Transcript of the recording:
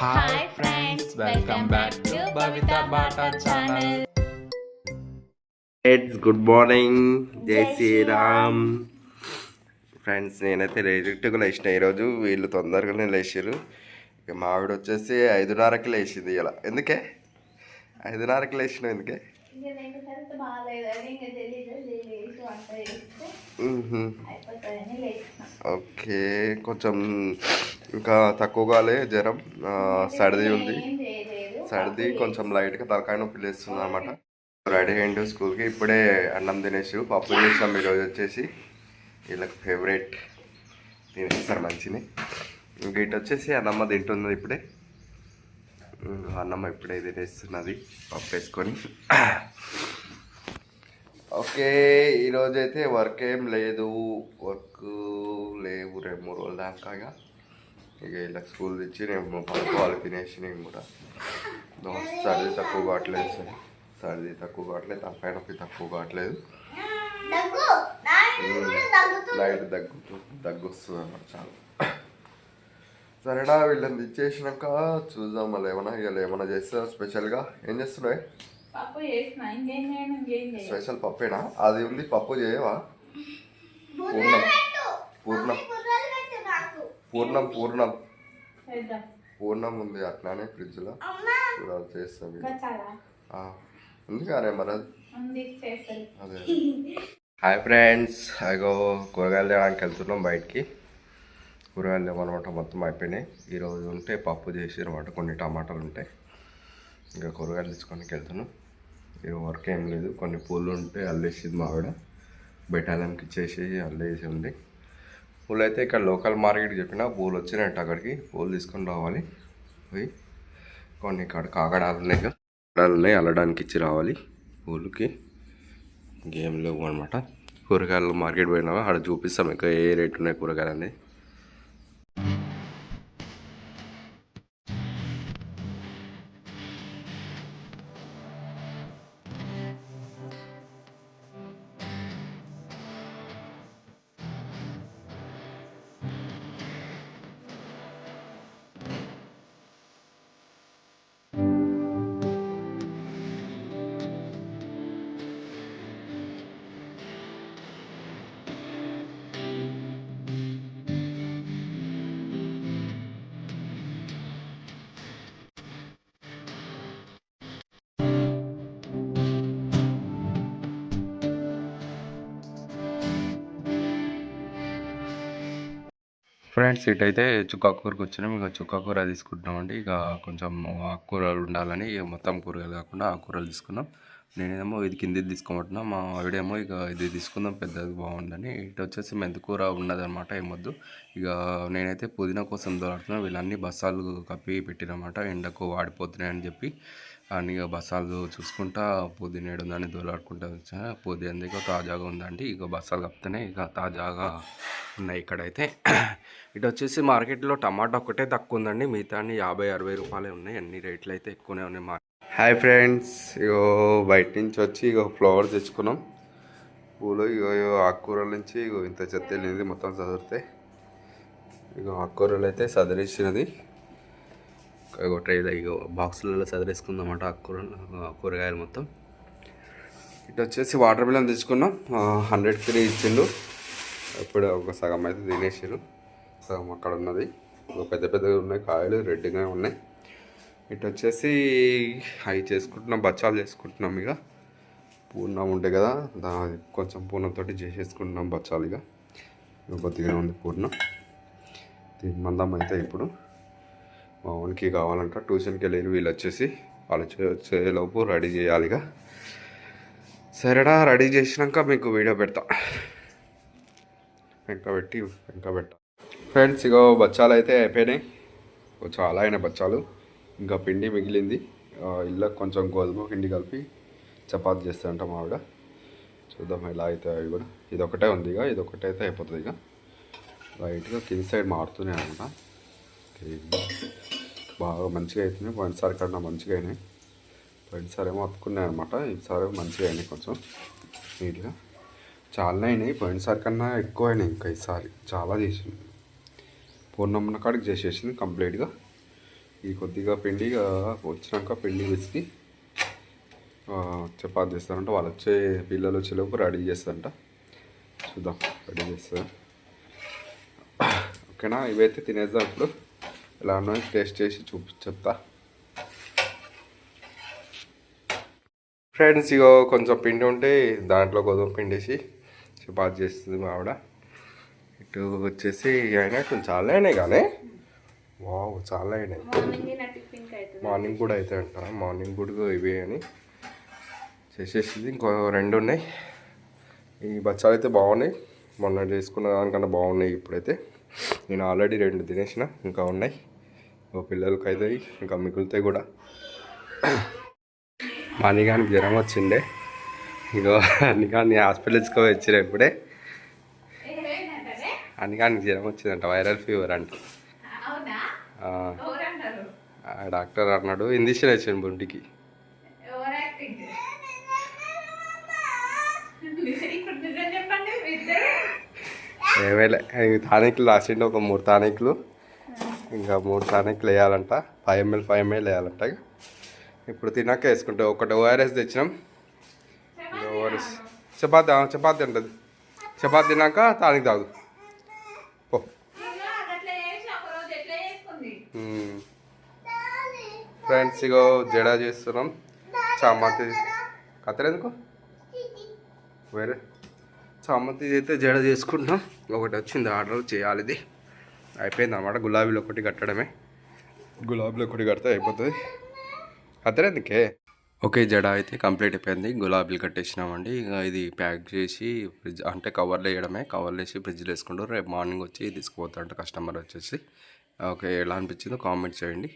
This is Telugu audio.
Hi friends welcome back to Bhavitha Bata channel it's good morning Jai Shriram friends నేనైతే డైరెక్ట్గా లేచిన ఈరోజు. వీళ్ళు తొందరగానే లేచారు ఇక మా ఆవిడ వచ్చేసి ఐదున్నరకి లేచింది ఇలా. ఎందుకే? ఐదున్నరకి లేచిన ఎందుకే? ఇంకా నేను హెల్త్ బాగాలేదని ఇంకా తెలీదు లేచి వంట చేస్తే మ్మ్హ. అయిపోతుందని లేచిన. ఓకే కొంచెం ఇంకా తక్కువగాలే జ్వరం ఆ, సర్ది ఉంది. సర్ది కొంచెం లైట్గా తలకాయ నొప్పి లేస్తుంది అనమాట రెడీ అయ్యిండు స్కూల్కి ఇప్పుడే అన్నం తినేసి పప్పు చేసాం ఈరోజు వచ్చేసి. వీళ్ళకి ఫేవరెట్ తినేస్తారు మంచిని. ఇంక ఇటు వచ్చేసి అన్నమ్మ తింటున్నది ఇప్పుడే. ఇంక అన్నమ్మ ఇప్పుడే తినేస్తున్నది పప్పు వేసుకొని ఓకే ఈరోజు అయితే వర్క్ ఏం లేదు. వర్క్ లేవు రెండు మూడు రోజుల దాకా ఇక ఇక ఇలా స్కూల్ తెచ్చి నేను పడుకోవాలి తినేసి నేను కూడా సర్ది తక్కువ కావట్లేదు సార్. సర్ది తక్కువ కావట్లేదు తలకాయ నొప్పి తక్కువ కావట్లేదు. లైట్ దగ్గు దగ్గు వస్తుంది అన్నమాట చాలా. సరేనా వీళ్ళని ఇచ్చేసినాక చూద్దాం మళ్ళీ ఏమన్నా ఇవాళ ఏమన్నా చేస్తా స్పెషల్గా ఏం చేస్తున్నాయి ఇంకేం ఇంకేం స్పెషల్ పప్పేనా? అది ఉంది పప్పు చేయవా? పూర్ణం పూర్ణం. పూర్ణం. పూర్ణం పూర్ణం. ఉంది అట్లానే ఫ్రిడ్జ్లో. చూడాలి చేస్తాం ఇక. ఇంకా ఉంది కానీ మరి అదే? హాయ్ ఫ్రెండ్స్ అగో కూరగాయలు తేడానికి వెళ్తున్నాం బయటికి. కూరగాయలు లేవన్నమాట మొత్తం అయిపోయినాయి. ఈరోజు ఉంటే పప్పు చేసి అనమాట. కొన్ని టమాటాలు ఉంటాయి. ఇంకా కూరగాయలు తెచ్చుకోనికి వెళ్తున్నాం. ఇక వర్క్ ఏం లేదు. కొన్ని పూలు ఉంటే అల్లేసింది మా ఆవిడ. బెటాలియంకి ఇచ్చేసి అల్లేసి ఉంది. పూలు అయితే ఇక్కడ లోకల్ మార్కెట్ చెప్పిన పూలు వచ్చినాయంట అక్కడికి. పూలు తీసుకొని రావాలి. పోయి కొన్ని ఇక్కడ కాకడాలు ఉన్నాయి. కదా కాకడాలు ఉన్నాయి. అల్లడానికి ఇచ్చి రావాలి పూలకి. గేమ్ లేవు అనమాట కూరగాయలు మార్కెట్ పోయినావా? అక్కడ చూపిస్తాం. ఇంకా ఏ రేట్ ఉన్నాయి కూరగాయలు అనేది ఫ్రెండ్స్ ఇటైతే చుక్కాకూరకు వచ్చినాం ఇక చుక్కాకూర తీసుకుంటున్నామండి. ఇక కొంచెం ఆకుకూరలు ఉండాలని మొత్తం కూరగాయలు కాకుండా ఆకుకూరలు తీసుకున్నాం. నేనేమో ఇది కింది తీసుకోమంటున్నా మా ఆవిడేమో ఇక ఇది తీసుకుందాం పెద్దది బాగుందని ఇటు వచ్చేసి మెంతికూర ఉన్నదన్నమాట ఏమొద్దు. ఇక నేనైతే పుదీనా కోసం దొరుకుతున్నా వీళ్ళన్నీ బస్సాలు కప్పి పెట్టినమాట ఎండకు వాడిపోతున్నాయి అని చెప్పి. అన్ని ఇక బస్సాలు చూసుకుంటా పుదీనా ఉందని దోలాడుకుంటా వచ్చా. పుదీనా ఇక తాజాగా ఉందండి ఇక బస్సాలు కప్పితేనే ఇక తాజాగా ఉన్నాయి ఇక్కడైతే. ఇటు వచ్చేసి మార్కెట్లో టమాటా ఒకటే తక్కువ ఉందండి మిగతా అన్ని యాభై అరవై రూపాయలే ఉన్నాయి. అన్ని రేట్లు అయితే ఎక్కువనే ఉన్నాయి మార్కెట్ హాయ్ ఫ్రెండ్స్ ఇగో బయట నుంచి వచ్చి ఇగో ఫ్లవర్ తెచ్చుకున్నాం. పూలు ఇగో ఇగో ఆకుకూరల నుంచి ఇగో ఇంత చెత్త వెళ్ళింది మొత్తం చదివితే ఇగో ఆకుకూరలు అయితే సదిరేసినది. ఇగో ట్రై ఇగో బాక్సులలో చదిరేసుకుందామట ఆకుకూరలు కూరగాయలు మొత్తం. ఇటు వచ్చేసి వాటర్ మిలన్ తెచ్చుకున్నాం. హండ్రెడ్ త్రీ ఇచ్చిండు. ఇప్పుడు ఒక సగం అయితే తినేసారు సగం అక్కడ ఉన్నది. పెద్ద పెద్దగా ఉన్నాయి కాయలు రెడ్గా ఉన్నాయి. ఇటు వచ్చేసి అవి చేసుకుంటున్నాం బచ్చాలు చేసుకుంటున్నాం ఇక. పూర్ణం ఉంటాయి కదా దా కొంచెం పూర్ణంతో చేసేసుకుంటున్నాం బచ్చాలు ఇక. కొద్దిగా ఉంది పూర్ణం. దీని మందం అయితే ఇప్పుడు మా వానికి కావాలంట ట్యూషన్కి వెళ్ళి వీళ్ళు వచ్చేసి వాళ్ళు వచ్చేలోపు రెడీ చేయాలి ఇక. సరేడా రెడీ చేసినాక మీకు వీడియో పెడతా. వెంక పెట్టి వెంక పెట్టా ఫ్రెండ్స్ ఇగో బచ్చాలు అయితే అయిపోయినాయి. చాలా అయిన బచ్చాలు. ఇంకా పిండి మిగిలింది. ఆ, కొంచెం గోధుమ పిండి కలిపి చపాతి చేస్తారంట మా ఆవిడ. చూద్దాం ఎలా అవుతాయి అవి కూడా. ఇది ఒకటే ఉంది ఇక ఇది ఒకటే అయితే అయిపోతుంది ఇక. లైట్గా కింద సైడ్ మారుతూనే అనమాట బాగా మంచిగా అవుతున్నాయి పోయినసారి కన్నా మంచిగా అయినాయి. పోయినసారి ఏమో అతుకున్నాయి అనమాట ఈసారి మంచిగా అయినాయి కొంచెం. నీట్గా. చాలా అయినాయి. పోయినసారి కన్నా ఎక్కువ అయినాయి ఇంకా ఈసారి చాలా చేసింది. పూర్ణమ్మన కాడికి చేసేసింది కంప్లీట్గా. ఈ కొద్దిగా పిండి ఇక వచ్చినాక పిండి విసికి చపాతి చేస్తారంట. వాళ్ళు వచ్చే పిల్లలు వచ్చేలోపు రెడీ చేస్తారంట. చూద్దాం రెడీ చేస్తారు? ఓకేనా? ఇవైతే తినేద్దాం ఇప్పుడు. ఎలా ఉన్నాయో టేస్ట్ చేసి చూపి చెప్తా. ఫ్రెండ్స్ ఇగో కొంచెం పిండి ఉంటే దాంట్లో గోధుమ పిండి వేసి చపాతి చేస్తుంది మా ఆవిడ. ఇటు వచ్చేసి అయినా కొంచెం చాలా అయినాయి కానీ వావ్ చాలా అయినాయి. మార్నింగ్ కూడా అయితే అంట మార్నింగ్ కూడా ఇవే అని చేసేసింది. ఇంకో రెండు ఉన్నాయి. ఈ బచ్చాలు అయితే బాగున్నాయి. మొన్న చేసుకున్న దానికన్నా బాగున్నాయి ఇప్పుడైతే. నేను ఆల్రెడీ రెండు తినేసిన ఇంకా ఉన్నాయి. ఓ పిల్లలకి అయితే ఇంకా మిగులుతాయి కూడా. మా నిగానికి జ్వరం వచ్చిండే ఇగో నిగాన్ని హాస్పిటల్ తీసుకొని వచ్చిన ఇప్పుడే. ఏమైందంటే అనిగానికి జ్వరం వచ్చిందంట వైరల్ ఫీవర్ అంట. డాక్టర్ అన్నాడు ఇంజక్షన్ వేసాను బుంటికి. ఏమేలే టానిక్లు రాసిండు ఒక మూడు టానిక్లు ఇంకా మూడు టానిక్లు వేయాలంట ఫైవ్ ఎంఎల్ ఫైవ్ ఎంఎల్ వేయాలంట ఇప్పుడు తిన్నాక వేసుకుంటే ఒకటి ఓఆర్ఎస్ తెచ్చినాం. ఓఆర్ఎస్. చపాతి చపాతి ఉంటుంది. చపాతి తిన్నాక టానిక్ తాగు. పో ఇంకా అట్లా చేసి ఒక రోజు ఎట్లా చేసుకుంది ఫ్రెండ్స్ ఇగో జడ చేస్తున్నాం. చామంతి కత్తరెందుకు? వేరే. చామంతి అయితే జడ చేసుకుంటాం ఒకటి వచ్చింది ఆర్డర్ చేయాలి ఇది. అయిపోయింది అనమాట గులాబీలు ఒకటి కట్టడమే. గులాబీలు ఒకటి కడితే అయిపోతుంది. కత్తరెందుకే? ఓకే జడ అయితే కంప్లీట్ అయిపోయింది. గులాబీలు కట్టేసినామండి. ఇక ఇది ప్యాక్ చేసి ఫ్రిడ్జ్ అంటే కవర్లు వేయడమే. కవర్లో వేసి ఫ్రిడ్జ్లో వేసుకుంటారు. రేపు మార్నింగ్ వచ్చి తీసుకుపోతారంట కస్టమర్ వచ్చేసి. ఓకే ఎలా అనిపించిందో కామెంట్ చేయండి.